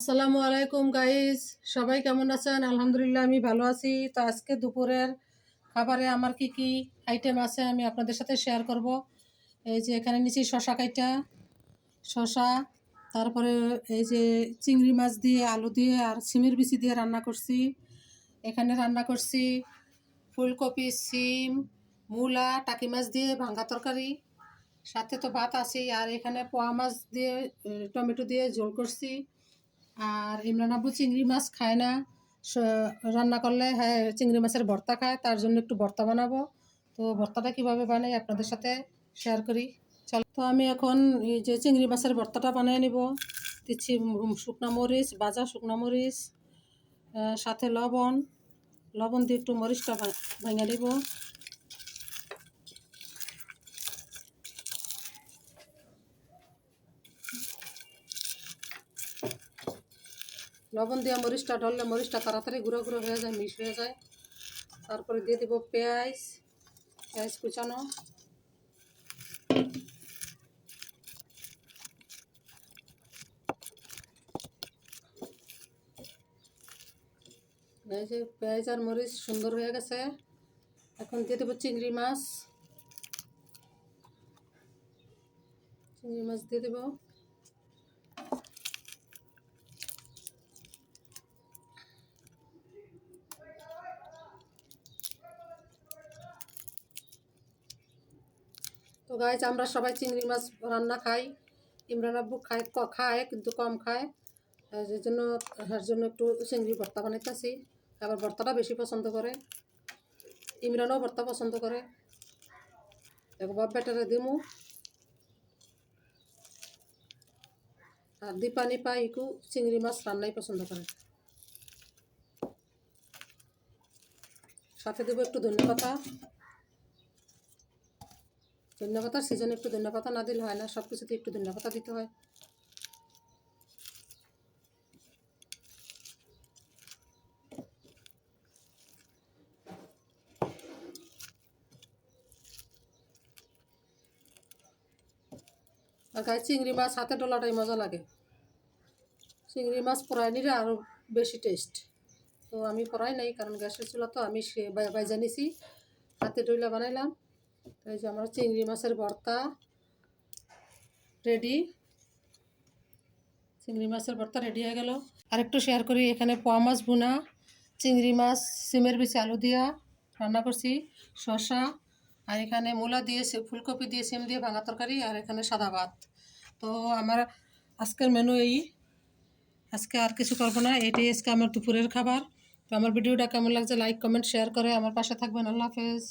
আসসালামু আলাইকুম গাইজ সবাই কেমন আছেন? আলহামদুলিল্লাহ, আমি ভালো আছি। তো আজকে দুপুরের খাবারে আমার কি কি আইটেম আছে আমি আপনাদের সাথে শেয়ার করব। এই যে এখানে নিচে শশা কাইটা শশা তারপরে এই যে চিংড়ি মাছ দিয়ে, আলু দিয়ে আর সিমের বিচি দিয়ে রান্না করছি। এখানে রান্না করছি ফুলকপি, সিম, মূলা, টাকি মাছ দিয়ে ভাঙ্গা তরকারি। সাথে তো ভাত আছে আর এখানে পোয়া মাছ দিয়ে, টমেটো দিয়ে ঝোল করছি। আর ইমরান আব্বু চিংড়ি মাছ খায় না। রান্না করলে হ্যাঁ চিংড়ি মাছের ভর্তা খায়, তার জন্য একটু ভর্তা বানাবো। তো ভর্তাটা কীভাবে বানাই আপনাদের সাথে শেয়ার করি। চল, তো আমি এখন এই যে চিংড়ি মাছের ভর্তাটা বানিয়ে নিব। দিচ্ছি শুকনা মরিচ, ভাজা শুকনা মরিচ সাথে লবণ। লবণ দিয়ে একটু মরিচটা ভেঙে নিব। লবণ দিয়ে মরিচটা ঢললে মরিচটা তাড়াতাড়ি গুঁড়ো গুঁড়ো হয়ে যায়, মিশ হয়ে যায়। তারপরে দিয়ে দেবো পেঁয়াজ পেঁয়াজ কুচানো। এই যে পেঁয়াজ আর মরিচ সুন্দর হয়ে গেছে। এখন দিয়ে দেবো চিংড়ি মাছ। চিংড়ি মাছ দিয়ে দেবো। তো গাইজ আমরা সবাই চিংড়ি মাছ রান্না খাই। ইমরান আব্বু খায় খায়, কিন্তু কম খায়। যে জন্য এর জন্য একটু চিংড়ি ভর্তা বানাইতেছি। আবার ভর্তাটা বেশি পছন্দ করে। ইমরানও ভর্তা পছন্দ করে। একবার বেটারে দিমু। আর দীপানি পাই ইকু চিংড়ি মাছ রান্নাই পছন্দ করে। সাথে দেবো একটু ধন্যপাতা ধন্যপাতার সিজনে একটু ধন্যপাতা না দিলে হয় না সব কিছুতে একটু ধন্যপাতা দিতে হয়। আর গায়ে চিংড়ি মাছ হাতে ডলাটাই মজা লাগে। চিংড়ি মাছ পরাই নিলে আরও বেশি টেস্ট। তো আমি পরাই নাই, কারণ গ্যাসের চুলা তো আমি সে বাই- বাইজা নিছি। হাতে ডইলা বানাইলাম। তো এই যে আমার চিংড়ি মাছের ভর্তা রেডি চিংড়ি মাছের ভর্তা রেডি হয়ে গেল। আরেকটু শেয়ার করি, এখানে পোয়া মাছ ভুনা, চিংড়ি মাছ, সিমের বিচি আলু দিয়া রান্না করছি, শসা, আর এখানে মূলা দিয়ে ফুলকপি দিয়ে সিম দিয়ে ভাঙা তরকারি, আর এখানে সাদা ভাত। তো আমার আজকের মেনু এই। আজকে আর কিছু করব না, এটাই আজকে আমার দুপুরের খাবার। তো আমার ভিডিওটা কেমন লাগছে লাইক কমেন্ট শেয়ার করে আমার পাশে থাকবেন। আল্লাহ হাফেজ।